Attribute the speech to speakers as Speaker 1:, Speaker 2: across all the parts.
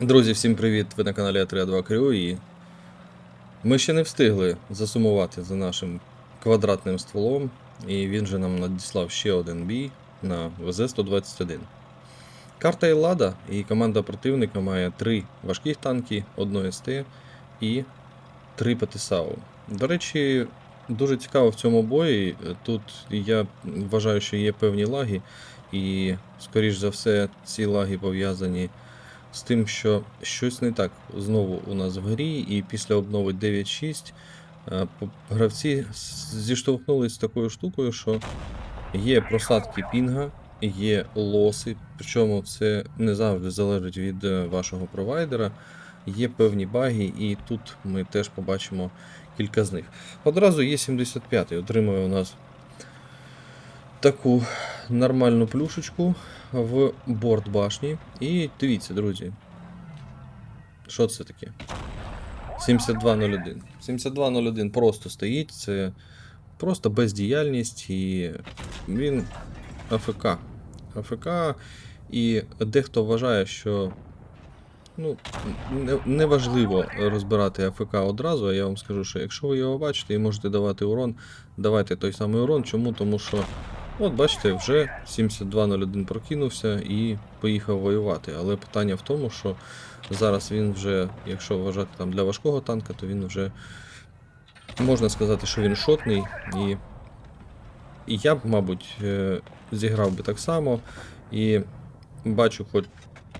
Speaker 1: Друзі, всім привіт! Ви на каналі А32 Крю і ми ще не встигли засумувати за нашим квадратним стволом, і він же нам надіслав ще один бій на ВЗ-121. Карта Еллада і команда противника має три важких танки, одну СТ і три ПТСАУ. До речі, дуже цікаво в цьому бої. Тут я вважаю, що є певні лаги, і, скоріш за все, ці лаги пов'язані з тим, що щось не так знову у нас в грі, і після обнови 9.6 е, гравці зіштовхнулись з такою штукою, що є просадки пінга, є лоси, причому це не завжди залежить від е, вашого провайдера. Є певні баги, і тут ми теж побачимо кілька з них. Одразу є 75 й отримує у нас таку нормальну плюшечку в борт башні. І дивіться, друзі. Що це таке? 7201. 7201 просто стоїть, це просто бездіяльність і він АФК. АФК, і дехто вважає, що ну, не, неважливо розбирати АФК одразу, а я вам скажу, що якщо ви його бачите і можете давати урон, давайте той самий урон. Чому? Тому що От бачите, вже 7201 прокинувся і поїхав воювати. Але питання в тому, що зараз він вже, якщо вважати там для важкого танка, то він вже можна сказати, що він шотний. І, і я б, мабуть, е, зіграв би так само. І бачу, хоч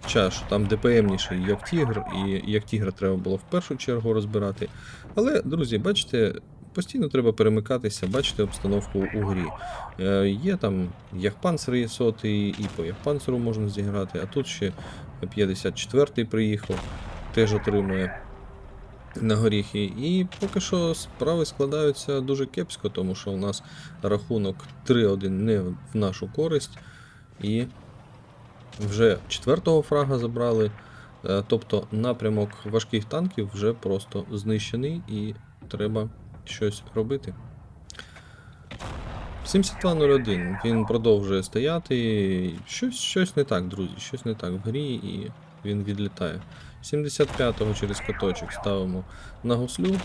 Speaker 1: час, що там ДПМніший як Тігр, і як Тігра треба було в першу чергу розбирати. Але, друзі, бачите, постійно треба перемикатися, бачити обстановку у грі. Е, Є там Яхпанцер сотий, і по Яхпанцеру можна зіграти, а тут ще 54-й приїхав, теж отримує на горіхи. І поки що справи складаються дуже кепсько, тому що у нас рахунок 3-1 не в нашу користь. І вже четвертого фрага забрали. Е, Тобто напрямок важких танків вже просто знищений і треба щось робити. 7201. Він продовжує стояти. Щось, щось не так, друзі. Щось не так в грі і він відлітає. 75-го через каточок ставимо на гуслю.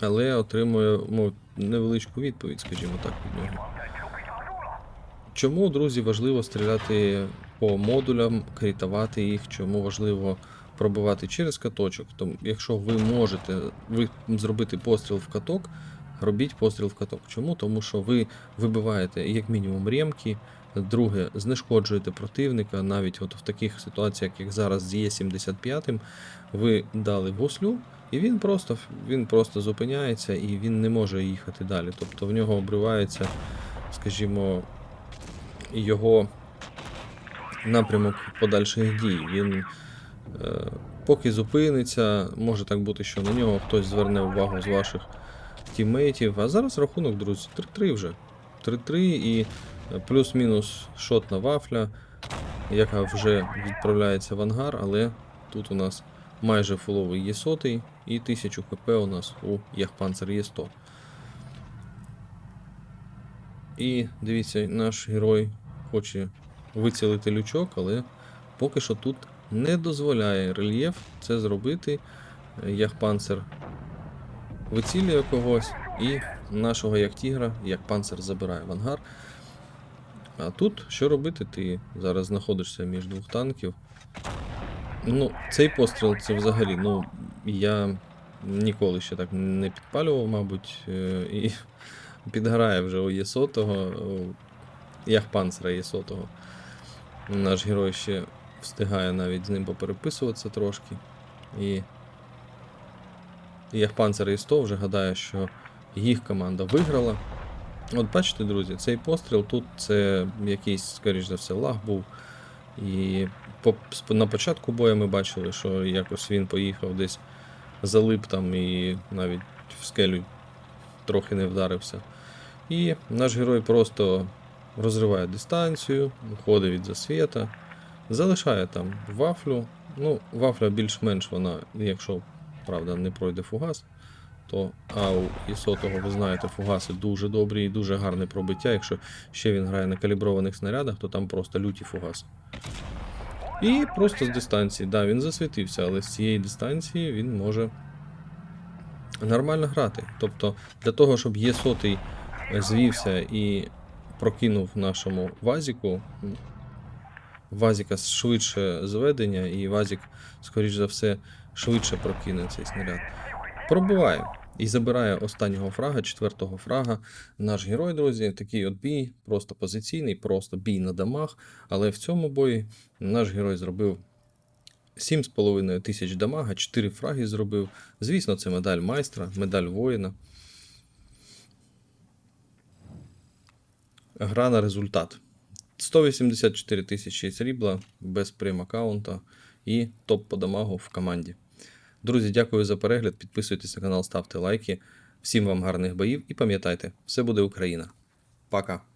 Speaker 1: Але отримуємо невеличку відповідь, скажімо так, від нього. Чому, друзі, важливо стріляти по модулям, крітувати їх, чому важливо пробивати через каточок? Тому, якщо ви можете ви зробити постріл в каток, робіть постріл в каток. Чому? Тому що ви вибиваєте як мінімум ремки, друге, знешкоджуєте противника, навіть от в таких ситуаціях, як зараз з Є75, ви дали гуслю, і він просто, він просто зупиняється і він не може їхати далі. Тобто в нього обривається, скажімо, його напрямок подальших дій. Він поки зупиниться, може так бути, що на нього хтось зверне увагу з ваших тіммейтів. А зараз рахунок, друзі, 3-3 вже. 3-3 і е, плюс-мінус шотна вафля, яка вже відправляється в ангар, але тут у нас майже фуловий є сотий і 1000 хп у нас у Яхпанцер є 100. І дивіться, наш герой хоче вицілити лючок, але поки що тут не дозволяє рельєф це зробити. Е, Яхпанцер вицілює когось, і нашого як тігра, як панцер забирає в ангар. А тут що робити? Ти зараз знаходишся між двох танків. Ну, цей постріл це взагалі, ну, я ніколи ще так не підпалював, мабуть, е, і підграє вже у Єсотого, як панцера Єсотого. Наш герой ще встигає навіть з ним попереписуватися трошки. І як панцер і 100 вже гадає, що їх команда виграла. От бачите, друзі, цей постріл тут це якийсь, скоріш за все, лаг був. І по, на початку бою ми бачили, що якось він поїхав десь залип там і навіть в скелю трохи не вдарився. І наш герой просто розриває дистанцію, уходить від засвіта, залишає там вафлю. Ну, вафля більш-менш вона, якщо правда не пройде фугас, то ау і сотого, ви знаєте, фугаси дуже добрі і дуже гарне пробиття. Якщо ще він грає на каліброваних снарядах, то там просто люті фугаси. І просто з дистанції. Да, він засвітився, але з цієї дистанції він може нормально грати. Тобто, для того, щоб є сотий звівся і прокинув нашому Вазіку. Вазіка швидше зведення, і Вазік, скоріш за все, швидше прокине цей снаряд. Пробиває і забирає останнього фрага, четвертого фрага. Наш герой, друзі, такий от бій, просто позиційний, просто бій на дамаг. Але в цьому бої наш герой зробив 7,5 тисяч дамага, 4 фраги зробив. Звісно, це медаль майстра, медаль воїна. Гра на результат. 184 тисячі срібла без прем-аккаунта і топ по дамагу в команді. Друзі, дякую за перегляд. Підписуйтесь на канал, ставте лайки. Всім вам гарних боїв і пам'ятайте, все буде Україна. Пока!